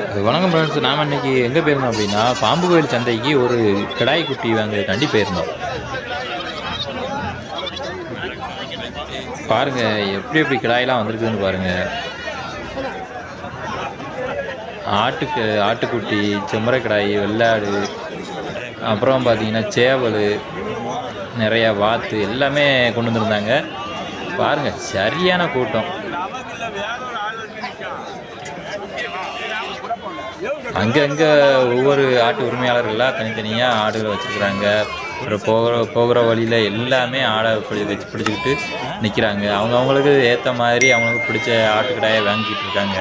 வணக்கம் ஃப்ரெண்ட்ஸ் நாம் இன்றைக்கி எங்கே போயிருந்தோம் அப்படின்னா பாம்பு கோயில் சந்தைக்கு ஒரு கிடாய் குட்டி வாங்க கண்டி போயிருந்தோம். பாருங்க எப்படி எப்படி கிடாயெலாம் வந்திருக்குதுன்னு பாருங்கள் ஆட்டுக்கு ஆட்டுக்குட்டி செம்மரை கிடாய் வெள்ளாடு அப்புறம் பார்த்தீங்கன்னா சேவல் நிறையா வாத்து எல்லாமே கொண்டு வந்திருந்தாங்க. பாருங்கள் சரியான கூட்டம். அங்கங்கே ஒவ்வொரு ஆட்டு உரிமையாளர்கள்லாம் தனித்தனியாக ஆடுகளை வச்சுருக்குறாங்க. அப்புறம் போகிற போகிற வழியில் எல்லாமே ஆடை பிடி வச்சு பிடிச்சிக்கிட்டு நிற்கிறாங்க அவங்க அவங்களுக்கு ஏற்ற மாதிரி அவங்களுக்கு பிடிச்ச ஆட்டுக்கடாயை வாங்கிட்டு இருக்காங்க.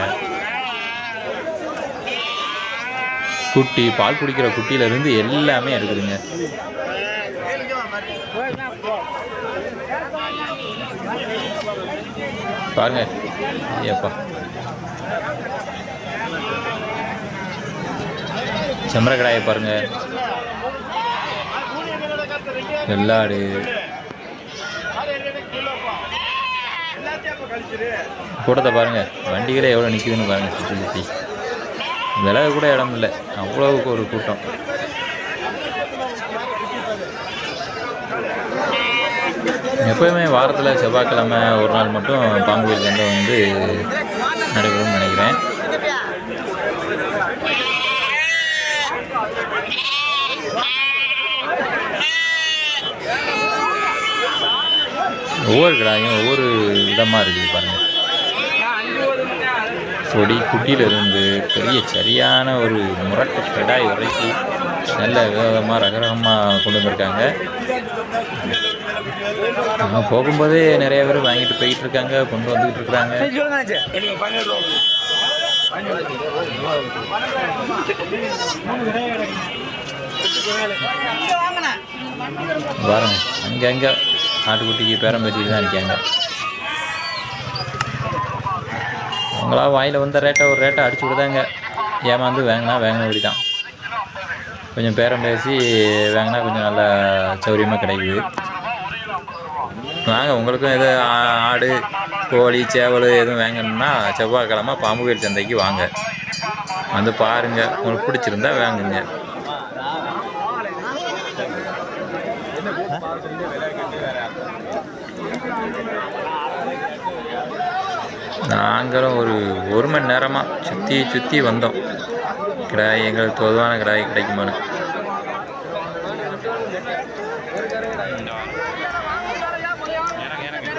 குட்டி பால் குடிக்கிற குட்டியிலேருந்து எல்லாமே இருக்குதுங்க. பாருங்க. ஏப்பா. செம்மரை கடாயை பாருங்க வெள்ளாடு கூட்டத்தை பாருங்க. வண்டிகளே எவ்வளோ நிற்குதுன்னு பாருங்க சுற்றி சுற்றி விலக கூட இடம் இல்லை. அவ்வளோவுக்கு ஒரு கூட்டம். எப்போயுமே வாரத்தில் செவ்வாய்க்கிழமை ஒரு நாள் மட்டும் பாம்பு கோயில் வந்து நடைபெறும்னு நினைக்கிறேன். ஒவ்வொரு கிடாயும் ஒவ்வொரு விதமாக இருக்குது பாருங்கள் கொடி குட்டியிலிருந்து பெரிய சரியான ஒரு முரட்டு கிடாய் வரைக்கும் நல்ல விதமாக ரகரகமாக கொண்டு வந்திருக்காங்க. நம்ம போகும்போதே நிறைய பேர் வாங்கிட்டு போயிட்டு இருக்காங்க கொண்டு வந்துக்கிட்டு இருக்கிறாங்க பாருங்க அங்கங்கே ஆட்டுக்குட்டிக்கு பேரம் பேசிட்டு தான் இருக்காங்க அவங்களா வாயில் வந்த ரேட்டை ஒரு ரேட்டை அடிச்சு விடுதாங்க. ஏமாந்து வாங்கினா வாங்கினபடி தான். கொஞ்சம் பேரம் பேசி வாங்கினா கொஞ்சம் நல்லா சௌரியமாக கிடைக்குது. வாங்க உங்களுக்கும் எது ஆ- ஆடு கோழி சேவல் எதுவும் வாங்கணும்னா செவ்வாய்க்கிழமை பாம்பு கோயில் சந்தைக்கு வாங்க. வந்து பாருங்கள் உங்களுக்கு பிடிச்சிருந்தா வாங்குங்க. நாங்களும் ஒரு ஒரு மணி நேரமாக சுற்றி சுற்றி வந்தோம். கிடாய் எங்களுக்கு பொதுவான கிடாய் கிடைக்குமானு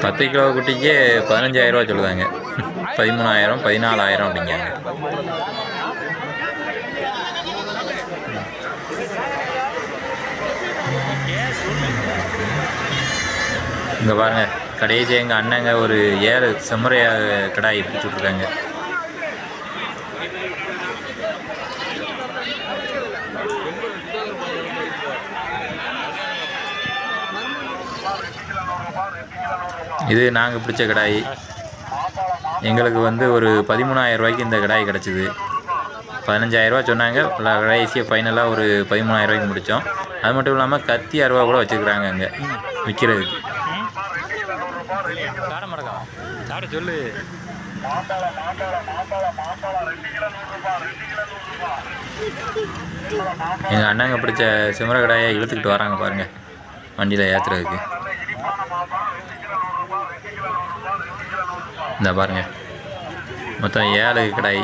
பத்து கிலோ குட்டிக்கே பதினஞ்சாயிரம் ரூபா சொல்லுதாங்க. பதிமூணாயிரம் பதினாலாயிரம் அப்படிங்க இங்கே பாருங்க. கடைசி எங்கள் அண்ணங்க ஒரு ஏழு செம்மறைய கடாய் பிடிச்சி விட்ருக்காங்க இது நாங்கள் பிடிச்ச கடாய். எங்களுக்கு வந்து ஒரு பதிமூணாயிரம் ரூபாய்க்கு இந்த கடாய் கிடச்சிது. பதினஞ்சாயிரரூபா சொன்னாங்க. கடைசியை ஃபைனலாக ஒரு பதிமூணாயிரம் ரூபாய்க்கு முடித்தோம் அது மட்டும் இல்லாமல் கத்தி அறுபா கூட வச்சுருக்குறாங்க அங்கே. விற்கிறதுக்கு சொல்லு. எங்கள் அண்ணாங்க பிடிச்ச சிமர கடாயை இழுத்துக்கிட்டு வராங்க பாருங்கள் வண்டியில் ஏற்றுறதுக்கு இந்த பாருங்க. மொத்தம் ஏழு கடாய்.